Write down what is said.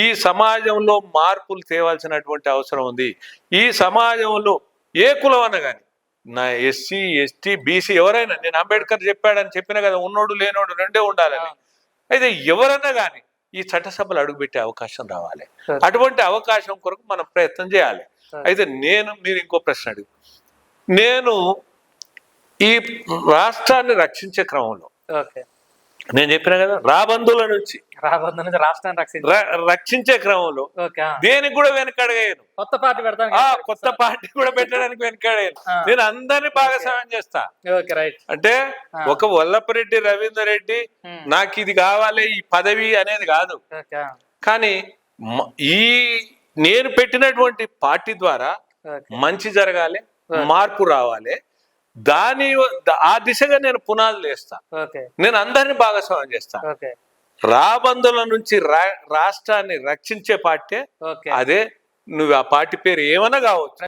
ఈ సమాజంలో మార్పులు తేవాల్సినటువంటి అవసరం ఉంది. ఈ సమాజంలో ఏ కులం అన్న కానీ నా ఎస్సీ ఎస్టీ బీసీ ఎవరైనా నేను అంబేద్కర్ చెప్పాడని చెప్పిన కదా ఉన్నోడు లేనోడు రెండే ఉండాలని. అయితే ఎవరన్నా కానీ ఈ చట్టసభలు అడుగుపెట్టే అవకాశం రావాలి. అటువంటి అవకాశం కొరకు మనం ప్రయత్నం చేయాలి. అయితే నేను మీరు ఇంకో ప్రశ్న అడుగు. నేను ఈ రాష్ట్రాన్ని రక్షించే క్రమంలో ఓకే నేను చెప్పిన కదా రాబందుల నుంచి రాబోతు నుంచి రాష్ట్రాన్ని రక్షించారు ర- రక్షించే క్రమంలో. దేనికి కూడా వెనకడగాను కొత్త పార్టీ పెడతాను కొత్త పార్టీ కూడా పెట్టడానికి వెనకడగాను. నేను అందరినీ భాగస్వామ్యం చేస్తా. అంటే. ఒక వల్లపరెడ్డి రవీందర్ రెడ్డి. నాకు ఇది కావాలి ఈ పదవి అనేది కాదు. కానీ ఈ నేను పెట్టినటువంటి పార్టీ ద్వారా మంచి జరగాలి మార్పు రావాలి దాని ఆ దిశగా నేను పునాదులు వేస్తా. ఓకే. నేను అందరినీ భాగస్వామ్యం చేస్తా. ఓకే. రాబందుల నుంచి రా- రాష్ట్రాన్ని రక్షించే పార్టీ అదే నువ్వు ఆ పార్టీ పేరు ఏమన్నా కావచ్చు.